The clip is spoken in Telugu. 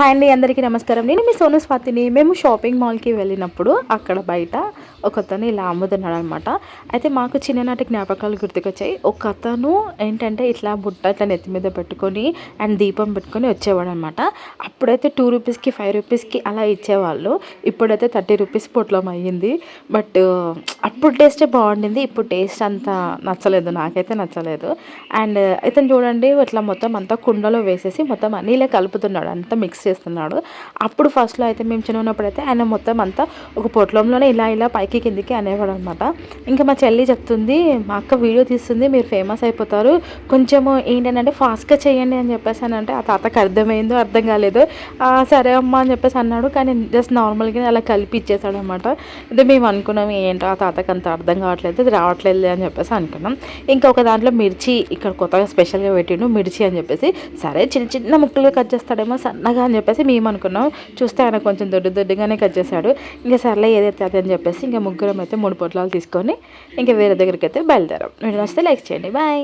హాయ్ అండి అందరికీ నమస్కారం. నేను మీ సోను స్వాతిని. మేము షాపింగ్ మాల్కి వెళ్ళినప్పుడు అక్కడ బయట ఒక అతను ఇలా అమ్ముతున్నాడు అనమాట అయితే మాకు చిన్ననాటి జ్ఞాపకాలు గుర్తుకొచ్చాయి. ఒక అతను ఏంటంటే ఇట్లా బుట్ట ఇట్లా నెత్తి మీద పెట్టుకొని అండ్ దీపం పెట్టుకొని వచ్చేవాడు అనమాట అప్పుడైతే టూ రూపీస్కి ఫైవ్ రూపీస్కి అలా ఇచ్చేవాళ్ళు. ఇప్పుడైతే థర్టీ రూపీస్ పొట్లం అయ్యింది. బట్ అప్పుడు టేస్టే బాగుండింది. ఇప్పుడు టేస్ట్ అంత నచ్చలేదు. నాకైతే నచ్చలేదు. అండ్ ఇతను చూడండి ఇట్లా మొత్తం అంతా కుండలో వేసేసి మొత్తం నీళ్ళే కలుపుతున్నాడు. అంతా మిక్స్ చేస్తున్నాడు. అప్పుడు ఫస్ట్లో అయితే మేము చిన్న ఉన్నప్పుడు అయితే ఆయన మొత్తం అంతా ఒక పొట్లంలోనే ఇలా ఇలా పైకి కిందికి అనేవాడు అనమాట ఇంకా మా చెల్లి చెప్తుంది మా అక్క వీడియో తీస్తుంది మీరు ఫేమస్ అయిపోతారు. కొంచెము ఏంటంటే ఫాస్ట్గా చేయండి అని చెప్పేసి అని అంటే ఆ తాతకు అర్థమైందో అర్థం కాలేదు. సరే అమ్మా అని చెప్పేసి అన్నాడు. కానీ జస్ట్ నార్మల్గా అలా కలిపి ఇచ్చేసాడు అనమాట అంటే మేము అనుకున్నాం ఏంటో ఆ తాతకు అంత అర్థం కావట్లేదు అది రావట్లేదు అని చెప్పేసి అనుకున్నాం. ఇంకా ఒక దాంట్లో మిర్చి ఇక్కడ కొత్తగా స్పెషల్గా పెట్టిండు మిర్చి అని చెప్పేసి. సరే చిన్న చిన్న ముక్కలుగా కట్ చేస్తాడేమో సన్నగా అని చెప్పేసి మేము అనుకున్నాం. చూస్తే ఆయన కొంచెం దొడ్డు దొడ్డుగానే కట్ చేశాడు. ఇంకా సర్లే ఏదైతే అదని అని చెప్పేసి ఇంకా ముగ్గురం అయితే మూడు పొట్లాలు తీసుకొని ఇంకా వేరే దగ్గరికి అయితే బయలుదేరాం. మీరు వస్తే లైక్ చేయండి. బాయ్